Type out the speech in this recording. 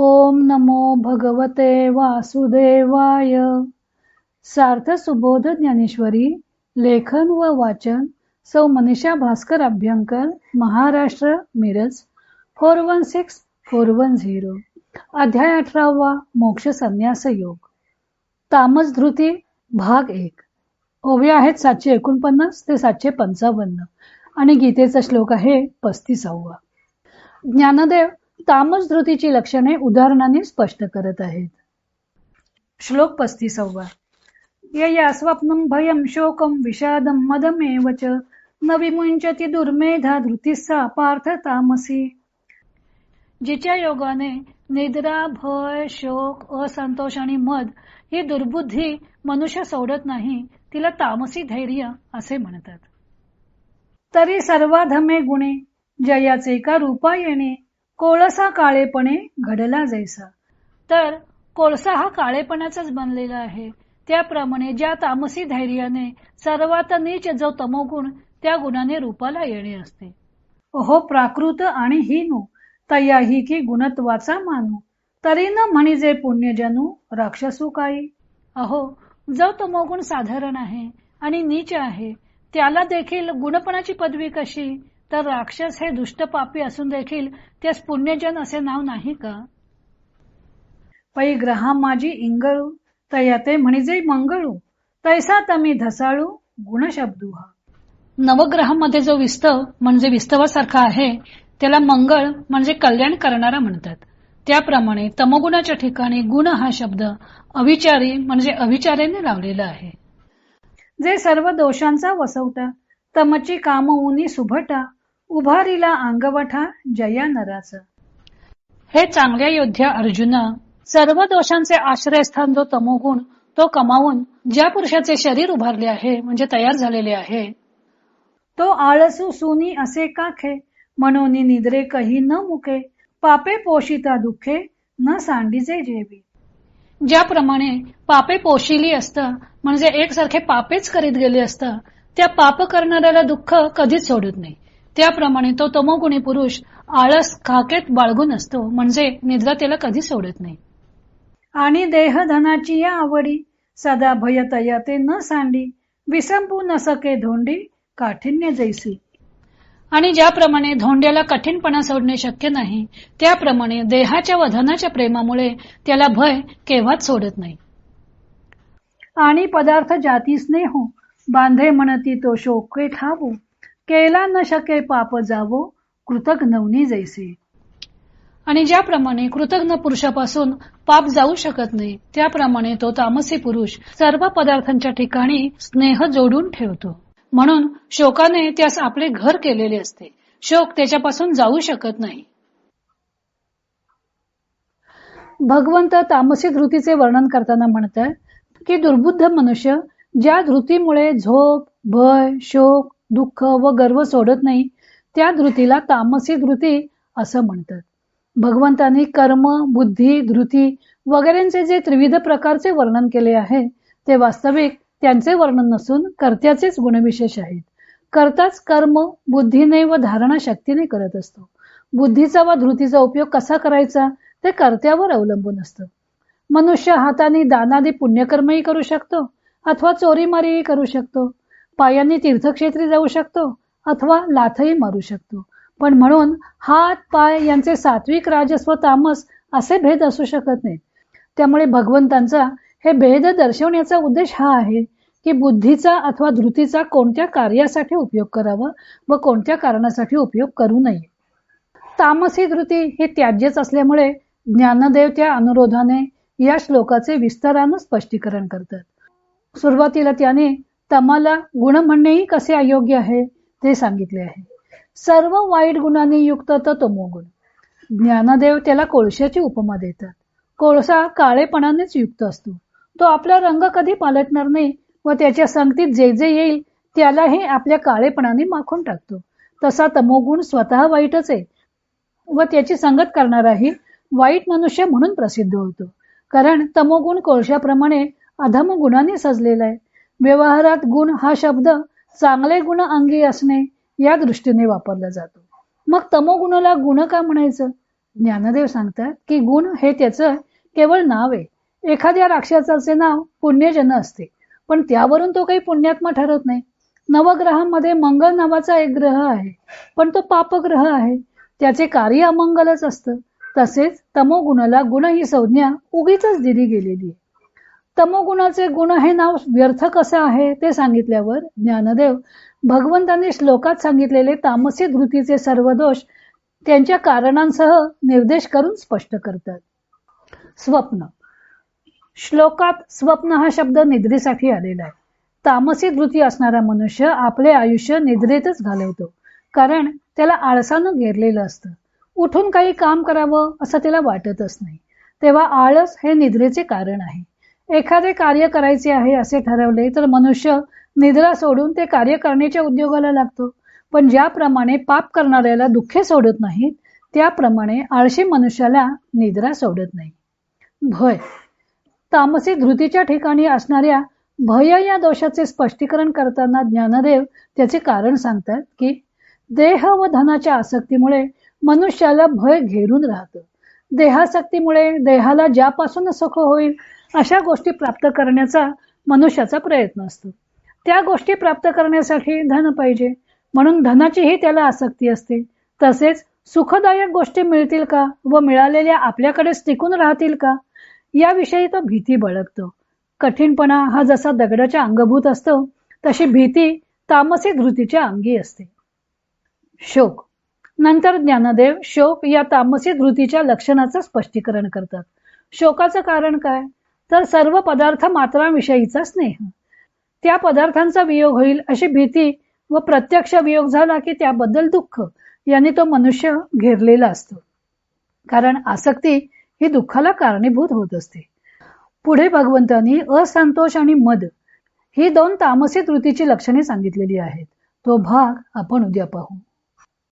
ओम नमो भगवते वासुदेवाय. सार्थ सुबोध ज्ञानेश्वरी लेखन व वाचन सौ Manisha Bhaskar Abhyankar Maharashtra Miraj four one six four one zero. अध्याय अठरावा मोक्ष संन्यास योग. तामस धृती भाग एक. ओव्या आहेत सातशे एकोणपन्नास ते सातशे पंचावन्न. आणि गीतेचा श्लोक आहे पस्तीसावा. ज्ञानदेव तामसधृतीची लक्षणे उदाहरणाने स्पष्ट करत आहेत. श्लोक पस्तीसावा. यया स्वप्नम भयम शोकम विषादम मदमेव च न विमुंचती दुर्मेधा धृतीसा पार्थ तामसी. जिच्या योगाने निद्रा भय शोक असंतोष आणि मद ही दुर्बुद्धी मनुष्य सोडत नाही तिला तामसी धैर्य असे म्हणतात. तरी सर्वाधमे गुणे जयाचे का रूपा येणे कोळसा काळेपणे घडला जैसा. तर कोळसा हा काळेपणाचाच बनलेला आहे. त्याप्रमाणे ज्या तामसी धैर्याने सर्वात नीच जो तमोगुण त्या गुणाने रूपाला येणे असते. अहो प्राकृत आणि हिनू तयाही की गुणत्वाचा मानू. तरी न म्हणिजे पुण्यजनू राक्षसू काही. अहो जो तमोगुण साधारण आहे आणि नीच आहे त्याला देखील गुणपणाची पदवी कशी? तर राक्षस हे दुष्ट पापी असून देखील त्यास पुण्यजन असे नाव नाही का? पै ग्रहा माझी इंगळू तया ते म्हणजे मंगळू तैसा तमी धसाळू गुणशब्दू हा नवग्रहामध्ये जो विस्तव म्हणजे विस्तवासारखा आहे त्याला मंगळ म्हणजे कल्याण करणारा म्हणतात. त्याप्रमाणे तमगुणाच्या ठिकाणी गुण हा शब्द अविचारी म्हणजे अविचारेने लावलेला आहे. जे सर्व दोषांचा वसवटा तमची काम उनी सुभटा उभारीला अंगवठा जया नराचा हे चांगल्या योद्ध्या अर्जुना सर्व दोषांचे आश्रयस्थान जो तमोगुण तो कमावून ज्या पुरुषाचे शरीर उभारले आहे म्हणजे तयार झालेले आहे. तो आळसू सुनी असे काखे म्हणून निद्रे कही न मुके पापे पोषिता दुखे न सांडीचे जेवी. ज्याप्रमाणे पापे पोशिली असत म्हणजे एकसारखे पापेच करीत गेले असत त्या पाप करणाऱ्याला दुःख कधीच सोडत नाही. त्याप्रमाणे तो तमोगुणी पुरुष आळस खाकेत बाळगून असतो म्हणजे निद्रा त्याला कधी सोडत नाही. आणि देहधनाची या आवडी सदा भयतया ते न सांडी विसंपू न सके धोंडी काठिण्य जैसी. आणि ज्याप्रमाणे धोंड्याला कठीणपणा सोडणे शक्य नाही त्याप्रमाणे देहाच्या व धनाच्या प्रेमामुळे त्याला भय केव्हाच सोडत नाही. आणि पदार्थ जातीस हो बांधे म्हणती तो शोके ठावो. केला न शके पाप जावो कृतज्ञवनी जैसे. आणि ज्याप्रमाणे कृतज्ञ पुरुषापासून पाप जाऊ शकत नाही त्याप्रमाणे तो तामसी पुरुष सर्व पदार्थांच्या ठिकाणी स्नेह जोडून ठेवतो. म्हणून शोकाने त्यास आपले घर केलेले असते. शोक त्याच्यापासून जाऊ शकत नाही. भगवंत तामसी धृतीचे वर्णन करताना म्हणतात की दुर्बुद्ध मनुष्य ज्या धृतीमुळे झोप भय शोक दुःख व गर्व सोडत नाही. त्या धृतीला तामसी धृती असं म्हणतात. भगवंतांनी कर्म बुद्धी धृती वगैरेंचे जे त्रिविध प्रकारचे वर्णन केले आहे ते वास्तविक त्यांचे वर्णन नसून कर्त्याचेच गुणविशेष आहेत. कर्ताच कर्म बुद्धीने व धारणा शक्तीने करत असतो. बुद्धीचा व धृतीचा उपयोग कसा करायचा ते कर्त्यावर अवलंबून असतं. मनुष्य हाताने दानादी पुण्यकर्मही करू शकतो अथवा चोरीमारीही करू शकतो. पायांनी तीर्थक्षेत्री जाऊ शकतो अथवा लाथही मारू शकतो. पण म्हणून हात पाय यांचे सात्विक राजस्व तामस असे भेद असू शकत नाहीत. त्यामुळे भगवंतांचा हे भेद दर्शवण्याचा उद्देश हा आहे की बुद्धीचा अथवा धृतीचा कोणत्या कार्यासाठी उपयोग करावा व कोणत्या कारणासाठी उपयोग करू नये. तामस ही धृती ही त्याज्यच असल्यामुळे ज्ञानदेव त्या अनुरोधाने या श्लोकाचे विस्तारानं स्पष्टीकरण करतात. सुरुवातीला त्याने तमाला गुण म्हणणेही कसे अयोग्य आहे ते सांगितले आहे. सर्व वाईट गुणांनी युक्त तर तमोगुण ज्ञानदेव त्याला कोळशाची उपमा देतात. कोळसा काळेपणानेच युक्त असतो. तो आपला रंग कधी पालटणार नाही व त्याच्या संगतीत जे जे येईल त्यालाही आपल्या काळेपणाने माखून टाकतो. तसा तमोगुण स्वतः वाईटच आहे व त्याची संगत करणाराही वाईट मनुष्य म्हणून प्रसिद्ध होतो. कारण तमोगुण कोळशाप्रमाणे अधम गुणांनी सजलेला आहे. व्यवहारात गुण हा शब्द चांगले गुण अंगी असणे या दृष्टीने वापरला जातो. मग तमोगुणाला गुण का म्हणायचं? ज्ञानदेव सांगतात की गुण हे त्याचं केवळ नाव आहे. एखाद्या राक्षसाचे नाव पुण्यजन असते पण त्यावरून तो काही पुण्यात्मा ठरत नाही. नवग्रहामध्ये मंगल नावाचा एक ग्रह आहे पण तो पापग्रह आहे. त्याचे कार्य अमंगलच असतं. तसेच तमोगुणाला गुण ही संज्ञा उगीच दिली गेलेली आहे. तमोगुणाचे गुण हे नाव व्यर्थ कसे आहे ते सांगितल्यावर ज्ञानदेव भगवंतांनी श्लोकात सांगितलेले तामसी धृतीचे सर्व दोष त्यांच्या कारणांसह निर्देश करून स्पष्ट करतात. स्वप्न. श्लोकात स्वप्न हा शब्द निद्रेसाठी आलेला आहे. तामसी धृती असणारा मनुष्य आपले आयुष्य निद्रेतच घालवतो कारण त्याला आळसानं घेरलेलं असतं. उठून काही काम करावं असं त्याला वाटतच नाही. तेव्हा आळस हे निद्रेचे कारण आहे. एखादे कार्य करायचे आहे असे ठरवले तर मनुष्य निद्रा सोडून ते कार्य करण्याच्या उद्योगाला लागतो. पण ज्याप्रमाणे पाप करणाऱ्याला दुःखे सोडत नाहीत त्याप्रमाणे आळशी मनुष्याला निद्रा सोडत नाही. भय. तामसी धृतीच्या ठिकाणी असणाऱ्या भय या दोषाचे स्पष्टीकरण करताना ज्ञानदेव त्याचे कारण सांगतात की देह व धनाच्या आसक्तीमुळे मनुष्याला भय घेरून राहतं. देहासक्तीमुळे देहाला ज्यापासून सुख होईल अशा गोष्टी प्राप्त करण्याचा मनुष्याचा प्रयत्न असतो. त्या गोष्टी प्राप्त करण्यासाठी धन पाहिजे. म्हणून धनाचीही त्याला आसक्ती असते. तसेच सुखदायक गोष्टी मिळतील का व मिळालेल्या आपल्याकडेच टिकून राहतील का? याविषयी तो भीती बळगतो. कठीणपणा हा जसा दगडाच्या अंगभूत असतो तशी भीती तामसी धृतीच्या अंगी असते. शोक नंतर ज्ञानदेव शोक या तामसी धृतीच्या लक्षणाचं स्पष्टीकरण करतात. शोकाचं कारण काय? तर सर्व पदार्थ मात्रांविषयीचा स्नेह. त्या पदार्थांचा वियोग होईल अशी भीती व प्रत्यक्ष वियोग झाला की त्याबद्दल दुःख यांनी तो मनुष्य घेरलेला असतो. कारण आसक्ती ही दुःखाला कारणीभूत होत असते. पुढे भगवंतांनी असंतोष आणि मद ही दोन तामसी त्रुतीची लक्षणे सांगितलेली आहेत. तो भाग आपण उद्या पाहू.